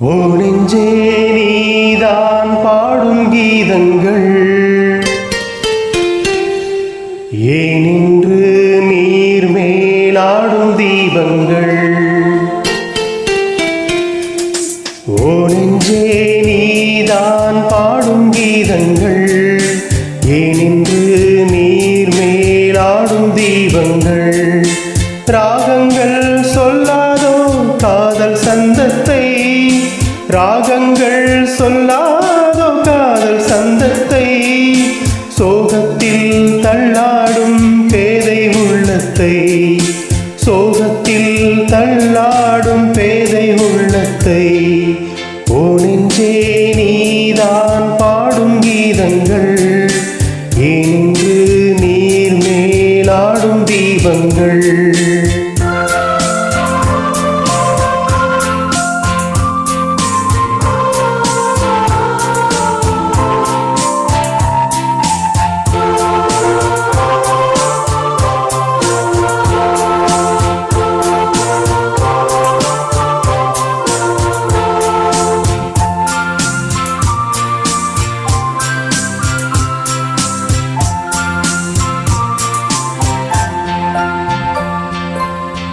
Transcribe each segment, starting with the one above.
ஓ நெஞ்சே நீதான் பாடும் கீதங்கள். ஏனின்று நீர் மேலாடும் தீபங்கள்? ஓ நெஞ்சே நீதான் பாடும் கீதங்கள். ஏனின்று நீர் மேலாடும் தீபங்கள்? ராகங்கள் சொல்லாதோ காதல் சந்தத்தை ராகங்கள் சொல்லாதோ காதல் சந்தத்தை சோகத்தில் தள்ளாடும் பேதை உள்ளத்தை சோகத்தில் தள்ளாடும் பேதை உள்ளத்தை. ஓ நீதான் பாடும் கீதங்கள் ஏனின்று நீர் மேலாடும் தீபங்கள்.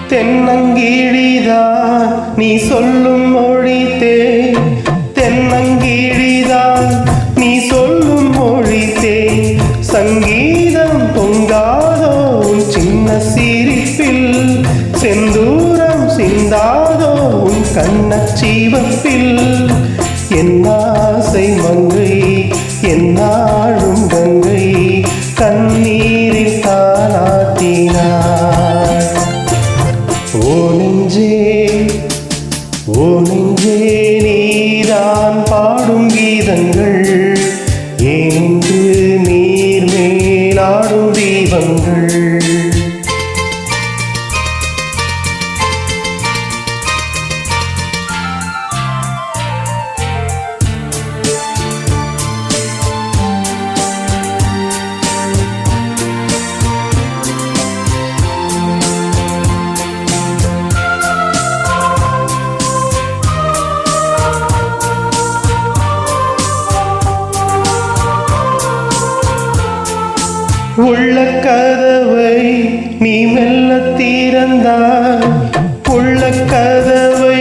தென்னங்கீழிதான் நீ சொல்லும் மொழித்தே தே. தென்னங்கீழிதான் நீ சொல்லும் மொழித்தே சங்கீதம் பொங்காதோ உன் சின்ன சிரிப்பில். செந்தூரம் சிந்தாதோ உன் கண்ண கண்ணச்சீவப்பில் என் ஆசை மங்கை என்னாழும் கங்கை. கண்ணீர் பாடும் உள்ள கதவை நீ மெல்ல தீரந்தாய் உள்ள கதவை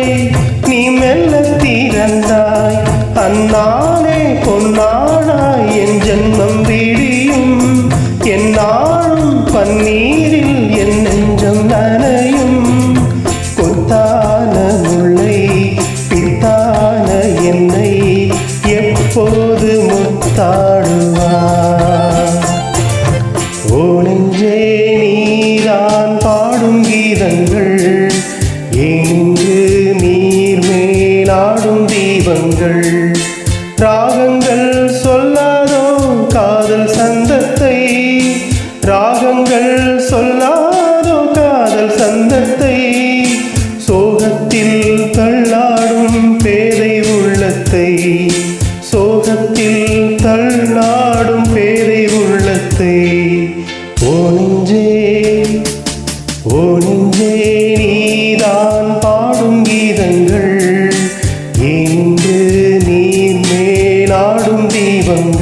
நீ மெல்ல தீரந்தாய் அந்நாளே பொன்னானாய் என் ஜென்மம் விடியும். என் நாளும் பன்னீரில் என் நெஞ்சம் நனையும். கொத்தான முல்லை பித்தான என்னை எப்போது முத்தாடுவார் ஓ நீதான் பாடும் கீதங்கள். ஏனின்று நீர் மேலாடும் தீபங்கள். ராகங்கள் சொல்லாதோ காதல் சந்தத்தை. ராகங்கள் சொல்லாதோ காதல் சந்தத்தை. சோகத்தில் தள்ளாடும் பேதை உள்ளத்தை. சோகத்தில் தள்ளா even